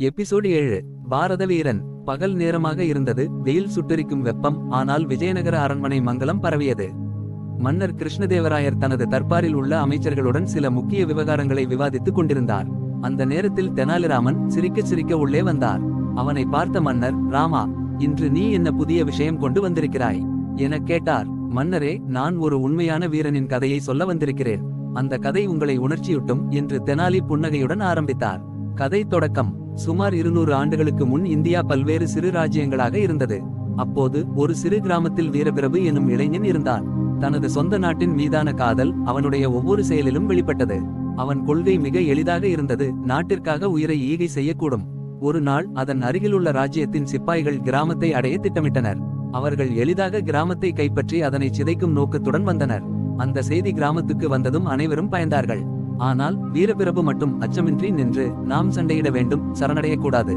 Episode ஏழு. பாரத வீரன் பகல் நேரமாக இருந்தது. வெயில் சுட்டெரிக்கும் வெப்பம். ஆனால் விஜயநகர அரண்மனை மங்கலம் பரவியது. மன்னர் கிருஷ்ணதேவராயர் தனது தர்பாரில் உள்ள அமைச்சர்களுடன் சில முக்கிய விவகாரங்களை விவாதித்துக் கொண்டிருந்தார். அந்த நேரத்தில் தெனாலிராமன் சிரிக்க சிரிக்க உள்ளே வந்தார். அவனை பார்த்த மன்னர் ராமா இன்று நீ என்ன புதிய விஷயம் கொண்டு வந்திருக்கிறாய்? எனக் கேட்டார். மன்னரே நான் ஒரு உண்மையான வீரனின் கதையை சொல்ல வந்திருக்கிறேன். அந்த கதை உங்களை உணர்ச்சியூட்டும் என்று தெனாலி புன்னகையுடன் ஆரம்பித்தார். கதை தொடக்கம். சுமார் இருநூறு ஆண்டுகளுக்கு முன் இந்தியா பல்வேறு சிறு ராஜ்யங்களாக இருந்தது. அப்போது ஒரு சிறு கிராமத்தில் வீரபிரபு எனும் இளைஞன் இருந்தான். தனது சொந்த நாட்டின் மீதான காதல் அவனுடைய ஒவ்வொரு செயலிலும் வெளிப்பட்டது. அவன் கொள்கை மிக எளிதாக இருந்தது. நாட்டிற்காக உயிரை ஈகை செய்யக்கூடும். ஒரு நாள் அதன் அருகிலுள்ள ராஜ்யத்தின் சிப்பாய்கள் கிராமத்தை அடைய திட்டமிட்டனர். அவர்கள் எளிதாக கிராமத்தை கைப்பற்றி அதனை சிதைக்கும் நோக்கத்துடன் வந்தனர். அந்த செய்தி கிராமத்துக்கு வந்ததும் அனைவரும் பயந்தார்கள். ஆனால் வீரபிரபு மட்டும் அச்சமின்றி நின்று நாம் சண்டையிட வேண்டும் சரணடையக்கூடாது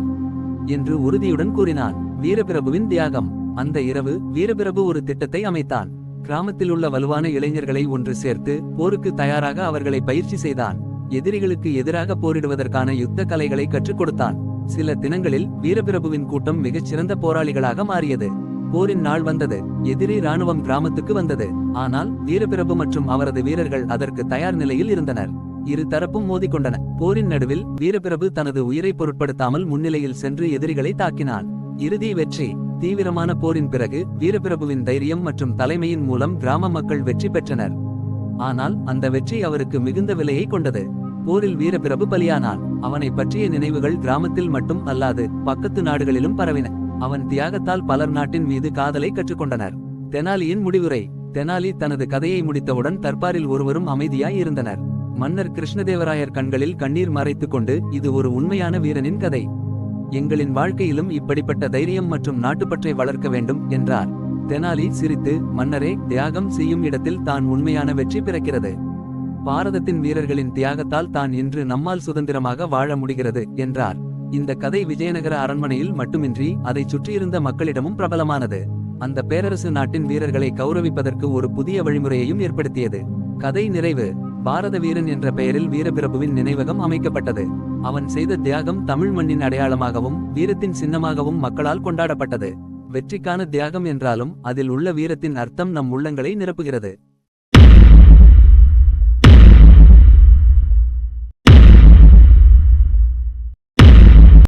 என்று உறுதியுடன் கூறினான். வீரபிரபுவின் தியாகம். அந்த இரவு வீரபிரபு ஒரு திட்டத்தை அமைத்தான். கிராமத்தில் உள்ள வலுவான இளைஞர்களை ஒன்று சேர்த்து போருக்கு தயாராக அவர்களை பயிற்சி செய்தான். எதிரிகளுக்கு எதிராக போரிடுவதற்கான யுத்த கலைகளை கற்றுக் கொடுத்தான். சில தினங்களில் வீரபிரபுவின் கூட்டம் மிகச் சிறந்த போராளிகளாக மாறியது. போரின் நாள் வந்தது. எதிரி ராணுவம் கிராமத்துக்கு வந்தது. ஆனால் வீரபிரபு மற்றும் அவரது வீரர்கள் அதற்கு தயார் நிலையில் இருந்தனர். இரு தரப்பும் மோதிக்கொண்டன. போரின் நடுவில் வீரபிரபு தனது உயிரை பொருட்படுத்தாமல் முன்னிலையில் சென்று எதிரிகளை தாக்கினான். இறுதி வெற்றி. தீவிரமான போரின் பிறகு வீரபிரபுவின் தைரியம் மற்றும் தலைமையின் மூலம் கிராம மக்கள் வெற்றி பெற்றனர். ஆனால் அந்த வெற்றி அவருக்கு மிகுந்த விலையை கொண்டது. போரில் வீரபிரபு பலியானான். அவனை பற்றிய நினைவுகள் கிராமத்தில் மட்டும் அல்லாது பக்கத்து நாடுகளிலும் பரவின. அவன் தியாகத்தால் பலர் நாட்டின் மீது காதலை கற்றுக்கொண்டனர். தெனாலியின் முடிவுரை. தெனாலி தனது கதையை முடித்தவுடன் தர்பாரில் ஒருவரும் அமைதியாய் இருந்தனர். மன்னர் கிருஷ்ணதேவராயர் கண்களில் கண்ணீர் மறைத்துக் கொண்டு இது ஒரு உண்மையான வீரனின் கதை. எங்களின் வாழ்க்கையிலும் இப்படிப்பட்ட தைரியம் மற்றும் நாட்டுப்பற்றை வளர்க்க வேண்டும் என்றார். தெனாலி சிரித்து மன்னரே தியாகம் செய்யும் இடத்தில் தான் உண்மையான வெற்றி பிறக்கிறது. பாரதத்தின் வீரர்களின் தியாகத்தால் தான் இன்று நம்மால் சுதந்திரமாக வாழ முடிகிறது என்றார். இந்த கதை விஜயநகர அரண்மனையில் மட்டுமின்றி அதைச் சுற்றியிருந்த மக்களிடமும் பிரபலமானது. அந்த பேரரசு நாட்டின் வீரர்களை கௌரவிப்பதற்கு ஒரு புதிய வழிமுறையையும் ஏற்படுத்தியது. கதை நிறைவு. பாரத வீரன் என்ற பெயரில் வீரபிரபுவின் நினைவகம் அமைக்கப்பட்டது. அவன் செய்த தியாகம் தமிழ் மண்ணின் அடையாளமாகவும் வீரத்தின் சின்னமாகவும் மக்களால் கொண்டாடப்பட்டது. வெற்றிக்கான தியாகம் என்றாலும் அதில் உள்ள வீரத்தின் அர்த்தம் நம் உள்ளங்களை நிரப்புகிறது.